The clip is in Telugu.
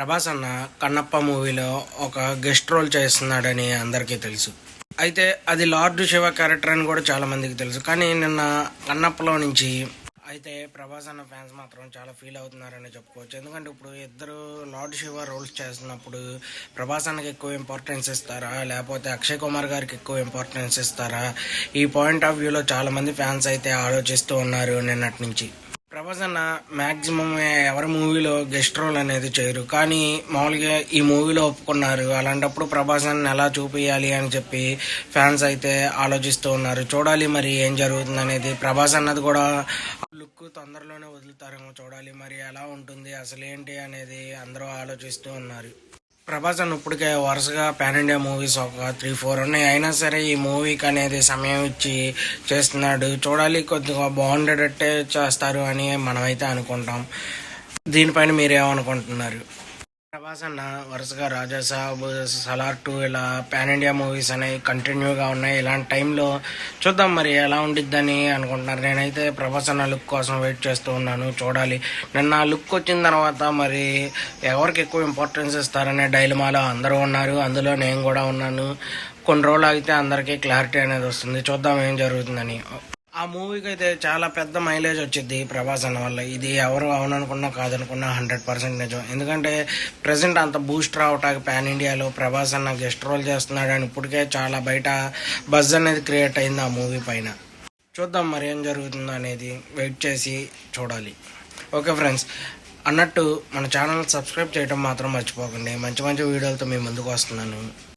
ప్రభాస్ అన్న కన్నప్ప మూవీలో ఒక గెస్ట్ రోల్ చేస్తున్నాడని అందరికీ తెలుసు. అయితే అది లార్డ్ శివ క్యారెక్టర్ అని కూడా చాలా మందికి తెలుసు. కానీ నిన్న కన్నప్పలో నుంచి అయితే ప్రభాస్ అన్న ఫ్యాన్స్ మాత్రం చాలా ఫీల్ అవుతున్నారని చెప్పుకోవచ్చు. ఎందుకంటే ఇప్పుడు ఇద్దరు లార్డ్ శివ రోల్స్ చేస్తున్నప్పుడు ప్రభాస్ అన్నకి ఎక్కువ ఇంపార్టెన్స్ ఇస్తారా? లేకపోతే అక్షయ్ కుమార్ గారికి ఎక్కువ ఇంపార్టెన్స్ ఇస్తారా? ఈ పాయింట్ ఆఫ్ వ్యూలో చాలామంది ఫ్యాన్స్ అయితే ఆలోచిస్తూ ఉన్నారు నిన్నటి నుంచి. ప్రభాస్ అన్న మాక్సిమం ఎవరి మూవీలో గెస్ట్ రోల్ అనేది చేయరు. కానీ మామూలుగా ఈ మూవీలో ఒప్పుకున్నారు. అలాంటప్పుడు ప్రభాస్ అన్న ఎలా చూపించాలి అని చెప్పి ఫ్యాన్స్ అయితే ఆలోచిస్తూ ఉన్నారు. చూడాలి మరి ఏం జరుగుతుంది అనేది ప్రభాస్ అన్నది కూడా లుక్ తొందరలోనే వదులుతారేమో చూడాలి మరి ఎలా ఉంటుంది అసలు ఏంటి అనేది అందరూ ఆలోచిస్తూ ఉన్నారు. ప్రభాస్ అన్న ఇప్పటికే వరుసగా పాన్ ఇండియా మూవీస్ ఒక త్రీ ఫోర్ ఉన్నాయి. అయినా సరే ఈ మూవీకి అనేది సమయం ఇచ్చి చేస్తున్నాడు. చూడాలి కొద్దిగా బాగుండేటట్టే చేస్తారు అని మనమైతే అనుకుంటాం. దీనిపైన మీరేమనుకుంటున్నారు? ప్రభాస్ అన్న వరుసగా రాజా సాబ్ సలార్ టూ ఇలా పాన్ ఇండియా మూవీస్ అనేవి కంటిన్యూగా ఉన్నాయి. ఇలాంటి టైంలో చూద్దాం మరి ఎలా ఉండిద్దని అనుకుంటున్నారు. నేనైతే ప్రభాస్ అన్న లుక్ కోసం వెయిట్ చేస్తూ ఉన్నాను. చూడాలి. నిన్న ఆ లుక్ వచ్చిన తర్వాత మరి ఎవరికి ఎక్కువ ఇంపార్టెన్స్ ఇస్తారనే డైలమాలో అందరూ ఉన్నారు. అందులో నేను కూడా ఉన్నాను. కొన్ని రోజులు అయితే అందరికీ క్లారిటీ అనేది వస్తుంది. చూద్దాం ఏం జరుగుతుందని. ఆ మూవీకి అయితే చాలా పెద్ద మైలేజ్ వచ్చింది ప్రభాస్ అన్న వల్ల. ఇది ఎవరు అవుననుకున్నా కాదనుకున్నా హండ్రెడ్ పర్సెంట్ నిజం. ఎందుకంటే ప్రజెంట్ అంత బూస్ట్ రావటానికి పాన్ ఇండియాలో ప్రభాస్ అన్న గెస్ట్ రోల్ చేస్తున్నాడు అని ఇప్పటికే చాలా బయట బజ్ అనేది క్రియేట్ అయింది ఆ మూవీ పైన. చూద్దాం మరి ఏం జరుగుతుందో అనేది వెయిట్ చేసి చూడాలి. ఓకే ఫ్రెండ్స్ అన్నట్టు మన ఛానల్ సబ్స్క్రైబ్ చేయడం మాత్రం మర్చిపోకండి. మంచి మంచి వీడియోలతో మీ ముందుకు వస్తున్నాను.